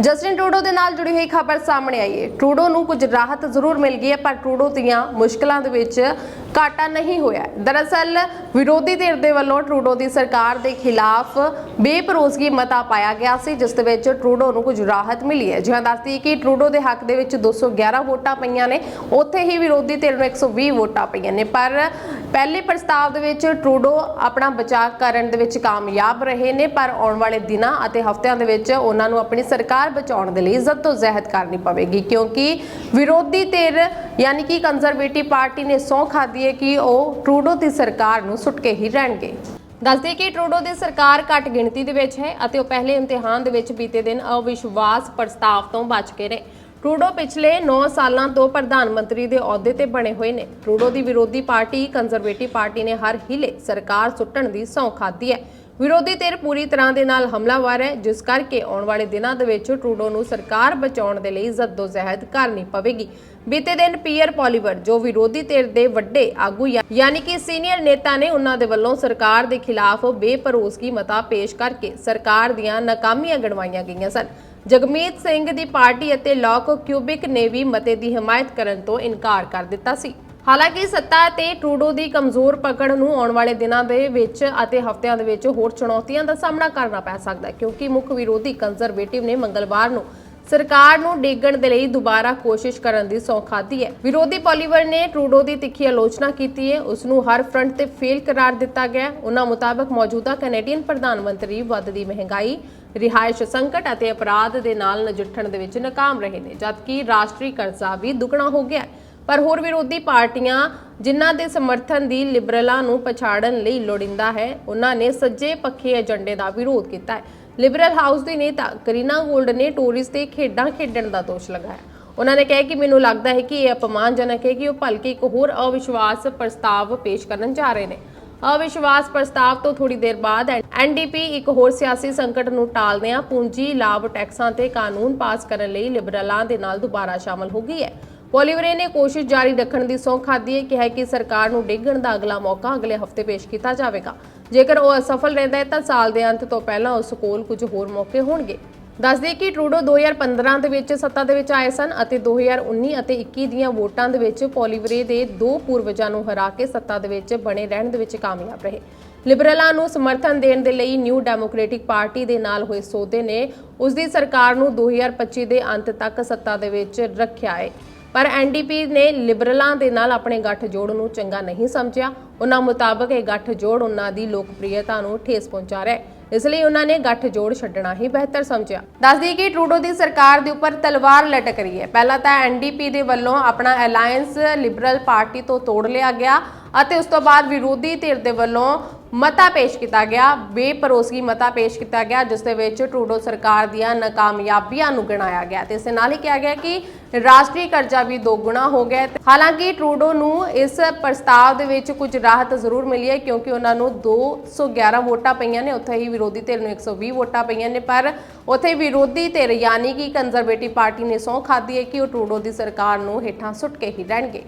Justin Trudeau ਦੇ ਨਾਲ ਜੁੜੀ ਹੋਈ ਖਬਰ ਸਾਹਮਣੇ ਆਈ ਹੈ। ਟਰੂਡੋ ਨੂੰ ਕੁਝ ਰਾਹਤ ਜ਼ਰੂਰ ਮਿਲ ਗਈ ਹੈ, ਪਰ ਟਰੂਡੋ ਦੀਆਂ ਮੁਸ਼ਕਲਾਂ ਦੇ ਵਿੱਚ ਘਾਟਾ ਨਹੀਂ ਹੋਇਆ। ਦਰਅਸਲ, ਵਿਰੋਧੀ ਧਿਰ ਦੇ ਵੱਲੋਂ ਟਰੂਡੋ ਦੀ ਸਰਕਾਰ ਦੇ ਖਿਲਾਫ ਬੇਪਰੋਸਗੀ ਮਤਾ ਪਾਇਆ ਗਿਆ ਸੀ, ਜਿਸ ਦੇ ਵਿੱਚ ਟਰੂਡੋ ਨੂੰ ਕੁਝ ਰਾਹਤ ਮਿਲੀ ਹੈ। ਜਿਵੇਂ ਦੱਸਦੀ ਕਿ ਟਰੂਡੋ ਦੇ ਹੱਕ ਦੇ ਵਿੱਚ 211 ਵੋਟਾਂ ਪਈਆਂ ਨੇ, ਉੱਥੇ ਹੀ ਵਿਰੋਧੀ ਧਿਰ ਨੂੰ 120 ਵੋਟਾਂ ਪਈਆਂ ਨੇ। ਪਰ ਪਹਿਲੇ ਪ੍ਰਸਤਾਵ ਦੇ ਵਿੱਚ ਟਰੂਡੋ ਆਪਣਾ ਬਚਾਅ ਕਰਨ ਦੇ ਵਿੱਚ ਕਾਮਯਾਬ ਰਹੇ ਨੇ, ਪਰ ਆਉਣ ਵਾਲੇ ਦਿਨਾਂ ਅਤੇ ਹਫ਼ਤਿਆਂ ਦੇ ਵਿੱਚ ਉਹਨਾਂ ਨੂੰ ਆਪਣੀ ਸਰਕਾਰ ਬਚਾਉਣ ਦੇ ਲਈ ਜ਼ਹਿਦ ਕਰਨੀ ਪਵੇਗੀ, ਕਿਉਂਕਿ ਵਿਰੋਧੀ ਧਿਰ ਯਾਨੀ ਕਿ ਕੰਜ਼ਰਵੇਟਿਵ ਪਾਰਟੀ ਨੇ ਸਹੁੰ ਖਾਧੀ ਹੈ ਕਿ ਉਹ ਟਰੂਡੋ ਦੀ ਸਰਕਾਰ ਨੂੰ ਸੁੱਟ ਕੇ ਹੀ ਰਹਿਣਗੇ। ਦੱਸਦੇ ਕਿ ਟਰੂਡੋ ਦੀ ਸਰਕਾਰ ਘੱਟ ਗਿਣਤੀ ਦੇ ਵਿੱਚ ਹੈ ਅਤੇ ਉਹ ਪਹਿਲੇ ਇਮਤਿਹਾਨ ਦੇ ਵਿੱਚ ਬੀਤੇ ਦਿਨ ਅਵਿਸ਼ਵਾਸ ਪ੍ਰਸਤਾਵ ਤੋਂ ਬਚ ਕੇ ਰਹੇ। ਟਰੂਡੋ ਪਿਛਲੇ 9 ਸਾਲਾਂ ਤੋਂ ਪ੍ਰਧਾਨ ਮੰਤਰੀ ਦੇ ਅਹੁਦੇ ਤੇ ਬਣੇ ਹੋਏ ਨੇ। ਟਰੂਡੋ ਦੀ ਵਿਰੋਧੀ ਪਾਰਟੀ ਕੰਜ਼ਰਵੇਟਿਵ ਪਾਰਟੀ ਨੇ ਹਰ ਹਿਲੇ ਸਰਕਾਰ ਸੁੱਟਣ ਦੀ ਸਹੁੰ ਖਾਧੀ ਹੈ। ਵਿਰੋਧੀ ਧਿਰ ਪੂਰੀ ਤਰ੍ਹਾਂ ਦੇ ਨਾਲ ਹਮਲਾਵਰ ਹੈ, ਜਿਸ ਕਰਕੇ ਆਉਣ ਵਾਲੇ ਦਿਨਾਂ ਦੇ ਵਿੱਚ ਟਰੂਡੋ ਨੂੰ ਸਰਕਾਰ ਬਚਾਉਣ ਦੇ ਲਈ ਜ਼ਹਿਦ ਕਰਨੀ ਪਵੇਗੀ। ਬੀਤੇ ਦਿਨ ਪੀਅਰ ਪੋਲੀਵਰ, ਜੋ ਵਿਰੋਧੀ ਧਿਰ ਦੇ ਵੱਡੇ ਆਗੂ ਯਾਨੀ ਕਿ ਸੀਨੀਅਰ ਨੇਤਾ ਨੇ ਉਹਨਾਂ ਦੇ ਵੱਲੋਂ ਸਰਕਾਰ ਦੇ ਖਿਲਾਫ ਬੇਪਰੋਸਗੀ ਮਤਾ ਪੇਸ਼ ਕਰਕੇ ਸਰਕਾਰ ਦੀਆਂ ਨਾਕਾਮੀਆਂ ਗਣਵਾਈਆਂ ਗਈਆਂ ਸਨ। ਜਗਮੀਤ ਸਿੰਘ ਦੀ ਪਾਰਟੀ ਅਤੇ ਲੋਕ ਕਿਊਬਿਕ ਨੇ ਵੀ ਮਤੇ ਦੀ ਹਮਾਇਤ ਕਰਨ ਤੋਂ ਇਨਕਾਰ ਕਰ ਦਿੱਤਾ ਸੀ। ਹਾਲਾਂਕਿ ਸੱਤਾ ਤੇ ਟਰੂਡੋ ਦੀ ਕਮਜ਼ੋਰ ਪਕੜ ਨੂੰ ਆਉਣ ਵਾਲੇ ਦਿਨਾਂ ਦੇ ਵਿੱਚ ਅਤੇ ਹਫ਼ਤਿਆਂ ਦੇ ਵਿੱਚ ਹੋਰ ਚੁਣੌਤੀਆਂ ਦਾ ਸਾਹਮਣਾ ਕਰਨਾ ਪੈ ਸਕਦਾ ਹੈ, ਕਿਉਂਕਿ ਮੁੱਖ ਵਿਰੋਧੀ ਕੰਜ਼ਰਵੇਟਿਵ ਨੇ ਮੰਗਲਵਾਰ ਨੂੰ ਸਰਕਾਰ ਨੂੰ ਡੇਗਣ ਦੇ ਲਈ ਦੁਬਾਰਾ ਕੋਸ਼ਿਸ਼ ਕਰਨ ਦੀ ਸੌਂ ਖਾਧੀ ਹੈ। ਵਿਰੋਧੀ ਪੋਲੀਵਰ ਨੇ ਟਰੂਡੋ ਦੀ ਤਿੱਖੀ ਆਲੋਚਨਾ ਕੀਤੀ ਹੈ। ਉਸ ਨੂੰ ਹਰ ਫਰੰਟ ਤੇ ਫੇਲ ਕਰਾਰ ਦਿੱਤਾ ਗਿਆ ਉਹਨਾਂ ਮੁਤਾਬਕ ਮੌਜੂਦਾ ਕੈਨੇਡੀਅਨ ਪ੍ਰਧਾਨ ਮੰਤਰੀ ਵੱਧਦੀ ਮਹਿੰਗਾਈ, ਰਿਹਾਇਸ਼ ਸੰਕਟ ਅਤੇ ਅਪਰਾਧ ਦੇ ਨਾਲ ਨਜਿੱਠਣ ਦੇ ਵਿੱਚ ਨਾਕਾਮ ਰਹੇ ਨੇ, ਜਦਕਿ ਰਾਸ਼ਟਰੀ ਕਰਜ਼ਾ ਵੀ ਦੁੱਗਣਾ ਹੋ ਗਿਆ ਹੈ। ਪਰ ਹੋਰ ਵਿਰੋਧੀ ਪਾਰਟੀਆਂ ਜਿਨ੍ਹਾਂ ਦੇ ਸਮਰਥਨ ਦੀ ਲਿਬਰਲਾਂ ਨੂੰ ਪਛਾੜਨ ਲਈ ਲੋੜਿੰਦਾ ਹੈ, ਉਹਨਾਂ ਨੇ ਸੱਜੇ ਪੱਖੇ ਏਜੰਡੇ ਦਾ ਵਿਰੋਧ ਕੀਤਾ ਹੈ। ਲਿਬਰਲ ਹਾਊਸ ਦੀ ਨੇਤਾ ਕਰੀਨਾ ਗੋਲਡ ਨੇ ਟੋਰੀਜ਼ ਤੇ ਖੇਡਾਂ ਖੇਡਣ ਦਾ ਦੋਸ਼ ਲਗਾਇਆ ਉਹਨਾਂ ਨੇ ਕਿਹਾ ਕਿ ਮੈਨੂੰ ਲੱਗਦਾ ਹੈ ਕਿ ਇਹ ਅਪਮਾਨਜਨਕ ਹੈ ਕਿ ਉਹ ਭਲਕੇ ਇੱਕ ਹੋਰ ਅਵਿਸ਼ਵਾਸ ਪ੍ਰਸਤਾਵ ਪੇਸ਼ ਕਰਨ ਜਾ ਰਹੇ ਨੇ। ਅਵਿਸ਼ਵਾਸ ਪ੍ਰਸਤਾਵ ਤੋਂ ਥੋੜੀ ਦੇਰ ਬਾਅਦ ਐਨਡੀਪੀ ਇੱਕ ਹੋਰ ਸਿਆਸੀ ਸੰਕਟ ਨੂੰ ਟਾਲਦਿਆਂ ਪੂੰਜੀ ਲਾਭ ਟੈਕਸਾਂ ਤੇ ਕਾਨੂੰਨ ਪਾਸ ਕਰਨ ਲਈ ਲਿਬਰਲਾਂ ਦੇ ਨਾਲ ਦੁਬਾਰਾ ਸ਼ਾਮਲ ਹੋ ਗਈ ਹੈ। ਪੋਲੀਵਰੇ ਨੇ ਕੋਸ਼ਿਸ਼ ਜਾਰੀ ਰੱਖਣ ਦੀ ਸਹੁੰ ਖਾਧੀ ਹੈ। ਕਿਹਾ ਕਿ ਸਰਕਾਰ ਨੂੰ ਡਿੱਗਣ ਦਾ ਅਗਲਾ ਮੌਕਾ ਅਗਲੇ ਹਫ਼ਤੇ ਪੇਸ਼ ਕੀਤਾ ਜਾਵੇਗਾ। ਜੇਕਰ ਉਹ ਅਸਫਲ ਰਹਿੰਦਾ ਹੈ ਤਾਂ ਸਾਲ ਦੇ ਅੰਤ ਤੋਂ ਪਹਿਲਾਂ ਉਸ ਕੋਲ ਕੁਝ ਹੋਰ ਮੌਕੇ ਹੋਣਗੇ। ਦੱਸਦੇ ਕਿ ਟਰੂਡੋ 2015 ਦੇ ਵਿੱਚ ਸੱਤਾ ਦੇ ਵਿੱਚ ਆਏ ਸਨ ਅਤੇ 2019 ਅਤੇ 21 ਦੀਆਂ ਵੋਟਾਂ ਦੇ ਵਿੱਚ ਪੋਲੀਵਰੇ ਦੇ ਦੋ ਪੂਰਵਜਾਂ ਨੂੰ ਹਰਾ ਕੇ ਸੱਤਾ ਦੇ ਵਿੱਚ ਬਣੇ ਰਹਿਣ ਦੇ ਵਿੱਚ ਕਾਮਯਾਬ ਰਹੇ। ਲਿਬਰਲਾਂ ਨੂੰ ਸਮਰਥਨ ਦੇਣ ਦੇ ਲਈ ਨਿਊ ਡੈਮੋਕ੍ਰੈਟਿਕ ਪਾਰਟੀ ਦੇ ਨਾਲ ਹੋਏ ਸੌਦੇ ਨੇ। ਉਸ ਦੀ ਸਰਕਾਰ ਨੂੰ 2025 ਦੇ ਅੰਤ ਤੱਕ ਸੱਤਾ ਦੇ ਵਿੱਚ ਰੱਖਿਆ ਹੈ। ਪਰ ਐਨਡੀਪੀ ਨੇ ਲਿਬਰਲਾਂ ਦੇ ਨਾਲ ਆਪਣੇ ਗੱਠਜੋੜ ਨੂੰ ਚੰਗਾ ਨਹੀਂ ਸਮਝਿਆ। ਉਹਨਾਂ ਮੁਤਾਬਕ ਇਹ ਗੱਠਜੋੜ ਉਹਨਾਂ ਦੀ ਲੋਕਪ੍ਰਿਯਤਾ ਨੂੰ ਠੇਸ ਪਹੁੰਚਾ ਰਿਹਾ ਹੈ। ਇਸ ਲਈ ਉਹਨਾਂ ਨੇ ਗੱਠਜੋੜ ਛੱਡਣਾ ਹੀ ਬਿਹਤਰ ਸਮਝਿਆ। ਦੱਸਦੀ ਕਿ ਟਰੂਡੋ ਦੀ ਸਰਕਾਰ ਦੇ ਉੱਪਰ ਤਲਵਾਰ ਲਟਕ ਰਹੀ ਹੈ। ਪਹਿਲਾਂ ਤਾਂ ਐਨਡੀਪੀ ਦੇ ਵੱਲੋਂ ਆਪਣਾ ਅਲਾਈਅੰਸ ਲਿਬਰਲ ਪਾਰਟੀ ਤੋਂ ਤੋੜ ਲਿਆ ਗਿਆ। ਅਤੇ ਉਸ ਤੋਂ ਬਾਅਦ ਵਿਰੋਧੀ ਧਿਰ ਦੇ ਵੱਲੋਂ ਮਤਾ ਪੇਸ਼ ਕੀਤਾ ਗਿਆ ਬੇਪਰੋਸਗੀ ਮਤਾ ਪੇਸ਼ ਕੀਤਾ ਗਿਆ, ਜਿਸ ਦੇ ਵਿੱਚ ਟਰੂਡੋ ਸਰਕਾਰ ਦੀਆਂ ਨਾਕਾਮਯਾਬੀਆਂ ਨੂੰ ਗਿਣਾਇਆ ਗਿਆ ਤੇ ਇਸ ਦੇ ਨਾਲ ਹੀ ਕਿਹਾ ਗਿਆ ਕਿ ਰਾਸ਼ਟਰੀ ਕਰਜ਼ਾ ਵੀ ਦੋਗੁਣਾ ਹੋ ਗਿਆ ਹਾਲਾਂਕਿ ਟਰੂਡੋ ਨੂੰ ਇਸ ਪ੍ਰਸਤਾਵ ਦੇ ਵਿੱਚ ਕੁਝ ਰਾਹਤ ਜ਼ਰੂਰ ਮਿਲੀ ਹੈ ਕਿਉਂਕਿ ਉਹਨਾਂ ਨੂੰ 211 ਵੋਟਾਂ ਪਈਆਂ ਨੇ, ਉੱਥੇ ਹੀ ਵਿਰੋਧੀ ਧਿਰ ਨੂੰ 120 ਵੋਟਾਂ ਪਈਆਂ ਨੇ, ਪਰ ਉੱਥੇ ਵਿਰੋਧੀ ਧਿਰ ਯਾਨੀ ਕਿ ਕੰਜ਼ਰਵੇਟਿਵ ਪਾਰਟੀ ਨੇ ਸਹੁੰ ਖਾਧੀ ਹੈ ਕਿ ਉਹ ਟਰੂਡੋ ਦੀ ਸਰਕਾਰ ਨੂੰ ਹੇਠਾਂ ਸੁੱਟ ਕੇ ਹੀ ਰਹਿਣਗੇ।